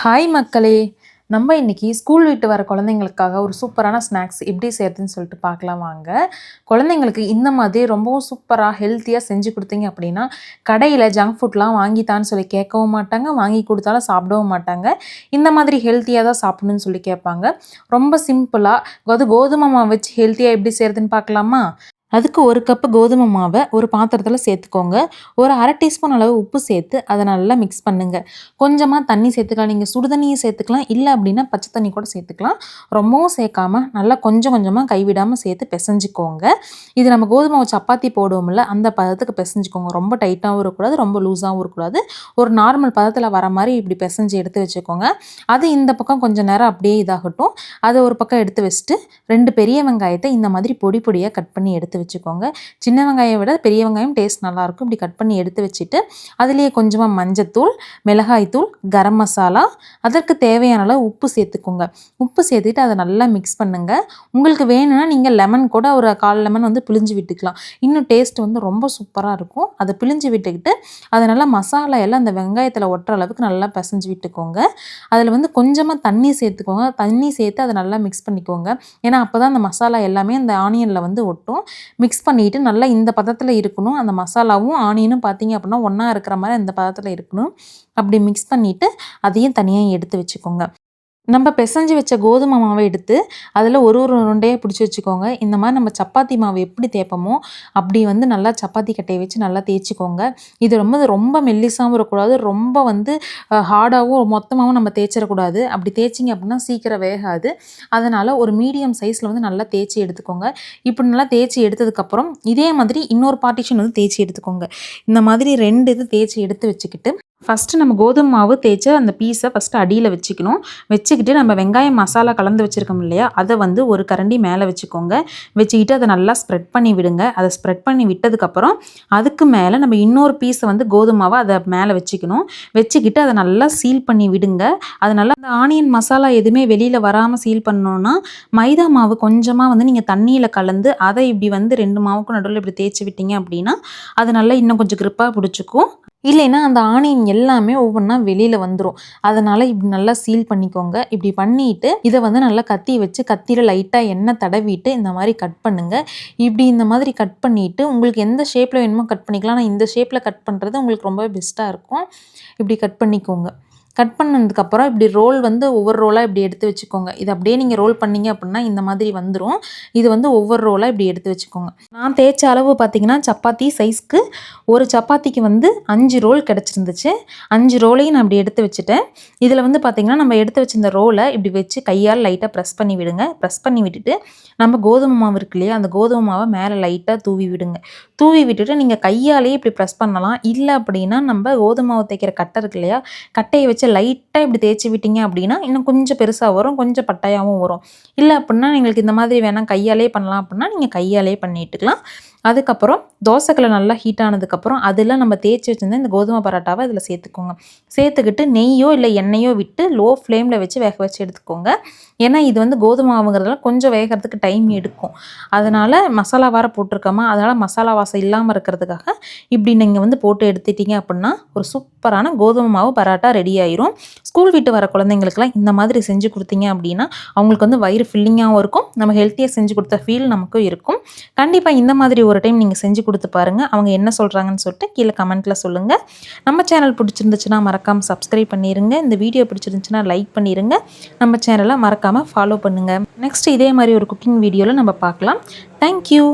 Hi மக்களே நம்ம இன்னைக்கு ஸ்கூல் விட்டு வர குழந்தைங்களுக்காக ஒரு சூப்பரான ஸ்நாக்ஸ் எப்படி செய்யறதுன்னு சொல்லிட்டு பார்க்கலாம் வாங்க. குழந்தைங்களுக்கு இந்த மாதிரி ரொம்பவும் சூப்பராக ஹெல்த்தியாக செஞ்சு கொடுத்தீங்க அப்படின்னா கடையில் ஜங்க் ஃபுட்லாம் வாங்கித்தான்னு சொல்லி கேட்கவும் மாட்டாங்க வாங்கி கொடுத்தாலும் சாப்பிடவும் மாட்டாங்க. இந்த மாதிரி ஹெல்த்தியாக தான் சாப்பிடணும்னு சொல்லி கேட்பாங்க. ரொம்ப சிம்பிளாக அது கோதுமை மாவு வச்சு ஹெல்த்தியாக எப்படி செய்யறதுன்னு பார்க்கலாமா? அதுக்கு ஒரு கப்பு கோதுமை மாவை ஒரு பாத்திரத்தில் சேர்த்துக்கோங்க. ஒரு அரை டீஸ்பூன் அளவு உப்பு சேர்த்து அதை நல்லா மிக்ஸ் பண்ணுங்கள் கொஞ்சமாக தண்ணி சேர்த்துக்கலாம். நீங்கள் சுடு சேர்த்துக்கலாம். இல்லை அப்படின்னா பச்சை தண்ணி கூட சேர்த்துக்கலாம். ரொம்பவும் சேர்க்காம நல்லா கொஞ்சம் கொஞ்சமாக கைவிடாமல் சேர்த்து பிசைஞ்சிக்கோங்க. இது நம்ம கோதுமை சப்பாத்தி போடுவோம்ல அந்த பதத்துக்கு பிசைஞ்சிக்கோங்க. ரொம்ப டைட்டாகவும் இருக்கக்கூடாது ரொம்ப லூஸாகவும் இருக்கக்கூடாது. ஒரு நார்மல் பதத்தில் வர மாதிரி இப்படி பிசைஞ்சு எடுத்து வச்சுக்கோங்க. அது இந்த பக்கம் கொஞ்சம் நேரம் அப்படியே இதாகட்டும். அதை ஒரு பக்கம் எடுத்து வச்சுட்டு ரெண்டு பெரிய வெங்காயத்தை இந்த மாதிரி பொடி பொடியாக கட் பண்ணி எடுத்து வச்சுக்கோங்க. சின்ன வெங்காயம் விட பெரிய வெங்காயம் டேஸ்ட் நல்லாயிருக்கும் இப்படி கட் பண்ணி எடுத்து வச்சுட்டு அதுலேயே கொஞ்சமாக மஞ்சத்தூள் மிளகாய்த்தூள் கரம் மசாலா அதற்கு தேவையான அளவு உப்பு சேர்த்துக்கோங்க. உப்பு சேர்த்துட்டு அதை நல்லா மிக்ஸ் பண்ணுங்கள் உங்களுக்கு வேணும்னா நீங்கள் லெமன் கூட ஒரு கால் லெமன் வந்து பிழிஞ்சு விட்டுக்கலாம். இன்னும் டேஸ்ட் வந்து ரொம்ப சூப்பராக இருக்கும். அதை பிழிஞ்சு விட்டுக்கிட்டு அதை நல்லா மசாலா எல்லாம் அந்த வெங்காயத்தில் ஒட்டுற அளவுக்கு நல்லா பிசைஞ்சு விட்டுக்கோங்க. அதில் வந்து கொஞ்சமாக தண்ணி சேர்த்துக்கோங்க. தண்ணி சேர்த்து அதை நல்லா மிக்ஸ் பண்ணிக்கோங்க. ஏன்னா அப்போ தான் அந்த மசாலா எல்லாமே அந்த ஆனியனில் வந்து ஒட்டும். மிக்ஸ் பண்ணிவிட்டு நல்லா இந்த பதத்தில் இருக்கணும். அந்த மசாலாவும் ஆனியனும் பார்த்தீங்க அப்படின்னா ஒன்றா இருக்கிற மாதிரி இந்த பதத்தில் இருக்கணும். அப்படி மிக்ஸ் பண்ணிவிட்டு அதையும் தனியாக எடுத்து வச்சுக்கோங்க. நம்ம பிசைஞ்சு வச்ச கோதுமை மாவை எடுத்து அதில் ஒரு ஒரு உருண்டையாக பிடிச்சி வச்சுக்கோங்க. இந்த மாதிரி நம்ம சப்பாத்தி மாவு எப்படி தேய்ப்போமோ அப்படி வந்து நல்லா சப்பாத்தி கட்டையை வச்சு நல்லா தேய்ச்சிக்கோங்க. இது ரொம்ப ரொம்ப மெல்லிசாகவும் இருக்கக்கூடாது ரொம்ப வந்து ஹார்டாகவும் மொத்தமாகவும் நம்ம தேய்ச்சிடக்கூடாது. அப்படி தேய்ச்சிங்க அப்படின்னா சீக்கிரம் வேகாது. அதனால் ஒரு மீடியம் சைஸில் வந்து நல்லா தேய்ச்சி எடுத்துக்கோங்க. இப்படி நல்லா தேய்ச்சி எடுத்ததுக்கப்புறம் இதே மாதிரி இன்னொரு பார்ட்டிஷன் வந்து தேய்ச்சி எடுத்துக்கோங்க. இந்த மாதிரி ரெண்டு இது தேய்ச்சி எடுத்து வச்சுக்கிட்டு ஃபஸ்ட்டு நம்ம கோதுமை மாவு தேய்ச்ச அந்த பீஸை ஃபஸ்ட்டு அடியில் வச்சுக்கணும். வச்சுக்கிட்டு நம்ம வெங்காயம் மசாலா கலந்து வச்சுருக்கோம் இல்லையா? அதை வந்து ஒரு கரண்டி மேலே வச்சுக்கோங்க. வச்சுக்கிட்டு அதை நல்லா ஸ்ப்ரெட் பண்ணி விடுங்க. அதை ஸ்ப்ரெட் பண்ணி விட்டதுக்கப்புறம் அதுக்கு மேலே நம்ம இன்னொரு பீஸை வந்து கோதுமை மாவை அதை மேலே வச்சுக்கணும். வச்சுக்கிட்டு அதை நல்லா சீல் பண்ணி விடுங்க. அது நல்லா அந்த ஆனியன் மசாலா எதுவுமே வெளியில் வராமல் சீல் பண்ணணுன்னா மைதா மாவு கொஞ்சமாக வந்து நீங்கள் தண்ணியில் கலந்து அதை இப்படி வந்து ரெண்டு மாவுக்கும் நடுவில் இப்படி தேய்ச்சி விட்டீங்க அப்படின்னா அது நல்லா இன்னும் கொஞ்சம் grip-ஆ பிடிச்சிக்கும். இல்லைன்னா அந்த ஆனியன் எல்லாமே ஒவ்வொன்றா வெளியில் வந்துடும் அதனால் இப்படி நல்லா சீல் பண்ணிக்கோங்க. இப்படி பண்ணிட்டு இதை வந்து நல்லா கத்தி வச்சு கத்தியில் லைட்டாக எண்ணெய் தடவிட்டு இந்த மாதிரி கட் பண்ணுங்கள் இப்படி இந்த மாதிரி கட் பண்ணிவிட்டு உங்களுக்கு எந்த ஷேப்பில் வேணுமோ கட் பண்ணிக்கலாம். ஆனால் இந்த ஷேப்பில் கட் பண்ணுறது உங்களுக்கு ரொம்ப பெஸ்ட்டாக இருக்கும். இப்படி கட் பண்ணிக்கோங்க. கட் பண்ணதுக்கப்புறம் இப்படி ரோல் வந்து ஒவ்வொரு ரோலாக இப்படி எடுத்து வச்சுக்கோங்க. இது அப்படியே நீங்கள் ரோல் பண்ணிங்க அப்படின்னா இந்த மாதிரி வந்துடும் இது வந்து ஒவ்வொரு ரோலாக இப்படி எடுத்து வச்சுக்கோங்க. நான் தேய்ச்ச அளவு பார்த்தீங்கன்னா சப்பாத்தி சைஸ்க்கு ஒரு சப்பாத்திக்கு வந்து அஞ்சு ரோல் கிடச்சிருந்துச்சு. அஞ்சு ரோலையும் நான் இப்படி எடுத்து வச்சுட்டேன். இதில் வந்து பார்த்திங்கன்னா நம்ம எடுத்து வச்சிருந்த ரோலை இப்படி வச்சு கையால் லைட்டாக ப்ரெஸ் பண்ணி விடுங்க. ப்ரெஸ் பண்ணி விட்டுட்டு நம்ம கோதுமை மாவு இருக்கு இல்லையா அந்த கோதுமை மாவை மேலே லைட்டாக தூவி விடுங்க. தூவி விட்டுட்டு நீங்கள் கையாலேயே இப்படி ப்ரெஸ் பண்ணலாம். இல்லை அப்படின்னா நம்ம கோதுமை மாவு தைக்கிற கட்டை இருக்கு இல்லையா கட்டையை வச்சு லைட்டாக இப்படி தேய்ச்சி விட்டீங்க அப்படின்னா இன்னும் கொஞ்சம் பெருசாக வரும் கொஞ்சம் பட்டையாகவும் வரும். இல்லை அப்படின்னா எங்களுக்கு இந்த மாதிரி வேணால் கையாலே பண்ணலாம் அப்படின்னா நீங்கள் கையாலே பண்ணிட்டுக்கலாம். அதுக்கப்புறம் தோசைக்கல்லை நல்லா ஹீட் ஆனதுக்கப்புறம் அதில் நம்ம தேய்ச்சி வச்சுருந்தா இந்த கோதுமை பரோட்டாவை அதில் சேர்த்துக்கோங்க. சேர்த்துக்கிட்டு நெய்யோ இல்லை எண்ணெயோ விட்டு லோ ஃப்ளேமில் வச்சு வேக வச்சு எடுத்துக்கோங்க. ஏன்னா இது வந்து கோதுமை மாவுங்கிறதுல கொஞ்சம் வேகிறதுக்கு டைம் எடுக்கும். அதனால் மசாலா வார போட்டிருக்கோமா? அதனால் மசாலா வாசம் இல்லாமல் இருக்கிறதுக்காக இப்படி நீங்கள் வந்து போட்டு எடுத்துட்டீங்க அப்படின்னா ஒரு சூப்பரான கோதுமை மாவு பரோட்டா ரெடி ஆயிரும். ஸ்கூல் விட்டு வர குழந்தைங்களுக்குலாம் இந்த மாதிரி செஞ்சு கொடுத்தீங்க அப்படின்னா அவங்களுக்கு வந்து வயிறு ஃபில்லிங்காகவும் இருக்கும். நம்ம ஹெல்த்தியாக செஞ்சு கொடுத்த ஃபீல் நமக்கும் இருக்கும். கண்டிப்பாக இந்த மாதிரி ஒரு டைம் நீங்கள் செஞ்சு கொடுத்து பாருங்கள் அவங்க என்ன சொல்கிறாங்கன்னு சொல்லிட்டு கீழே கமெண்ட்டில் சொல்லுங்கள் நம்ம சேனல் பிடிச்சிருந்துச்சுன்னா மறக்காமல் சப்ஸ்கிரைப் பண்ணிடுங்க இந்த வீடியோ பிடிச்சிருந்துச்சுன்னா லைக் பண்ணிடுங்க நம்ம சேனலை மறக்காமல் ஃபாலோ பண்ணுங்கள் நெக்ஸ்ட் இதே மாதிரி ஒரு குக்கிங் வீடியோவில் நம்ம பார்க்கலாம். தேங்க்யூ